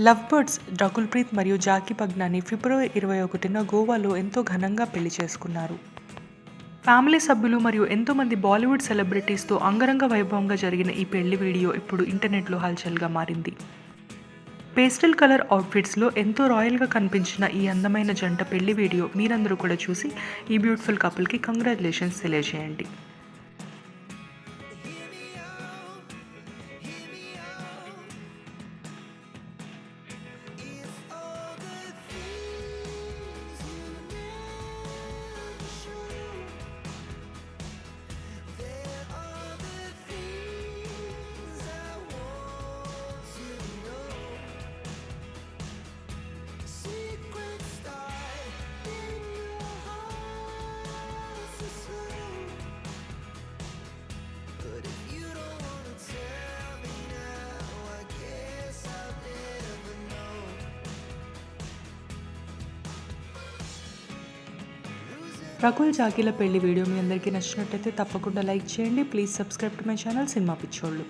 Love birds Rakul Preet మరియు Jackie పగ్నాని ఫిబ్రవరి ఇరవై ఒకటిన గోవాలో ఎంతో ఘనంగా పెళ్ళి చేసుకున్నారు. ఫ్యామిలీ సభ్యులు మరియు ఎంతోమంది బాలీవుడ్ సెలబ్రిటీస్తో అంగరంగ వైభవంగా జరిగిన ఈ పెళ్ళి వీడియో ఇప్పుడు ఇంటర్నెట్లో హల్చల్గా మారింది. పేస్టల్ కలర్ అవుట్ఫిట్స్లో ఎంతో రాయల్గా కనిపించిన ఈ అందమైన జంట పెళ్ళి వీడియో మీరందరూ కూడా చూసి ఈ బ్యూటిఫుల్ కపుల్కి కంగ్రాచులేషన్స్ తెలియజేయండి. రకుల్ జాకీల పెళ్ళి వీడియో మీ అందరికీ నచ్చినట్టయితే తప్పకుండా లైక్ చేయండి. Please subscribe to my channel cinema పిచ్చోళ్ళు.